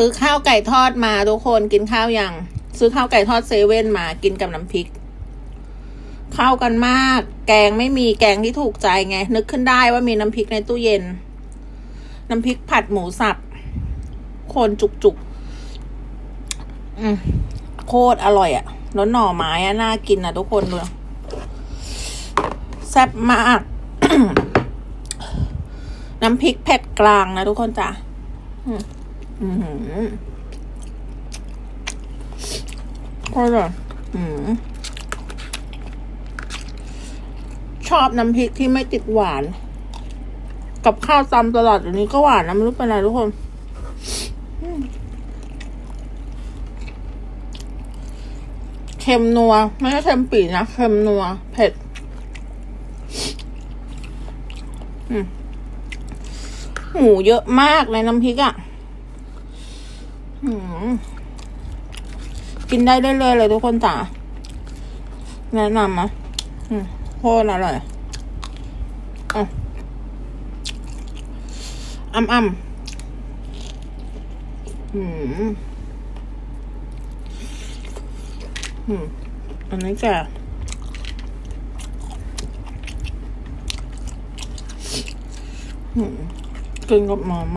ซื้อข้าวไก่ทอดมาทุกคนกินข้าวยัง ซื้อข้าวไก่ทอดเซเว่นมากินกับน้ำพริก เข้ากันมาก แกงไม่มีแกงที่ถูกใจไง นึกขึ้นได้ว่ามีน้ำพริกในตู้เย็น น้ำพริกผัดหมูสับโคนจุกจุกโคตรอร่อยอะ่ะแล้วหน่อไม้อะน่ากินอะทุกคนดูแซ่บมากน้ำพริกเผ็ดกลางนะทุกคนจ้ะ อืมอืมโคตรอร่อยอืมชอบน้ำพริกที่ไม่ติดหวาน กับข้าวตำตลอดเดี๋ยวนี้ก็หวานนะไม่รู้เป็นไรทุกคนอืมเค็มนัว ไม่ใช่เค็มปีนะเค็มนัว เผ็ดอืมหมูเยอะมากในน้ำพริกอะ่ะอืม กินได้เรื่อยๆเลยทุกคนจ๋าแนะนำนะอืมโคตรอร่อยอะอ้ำอ้ำอืมอืมอันนี้จะอืมกินกับหมา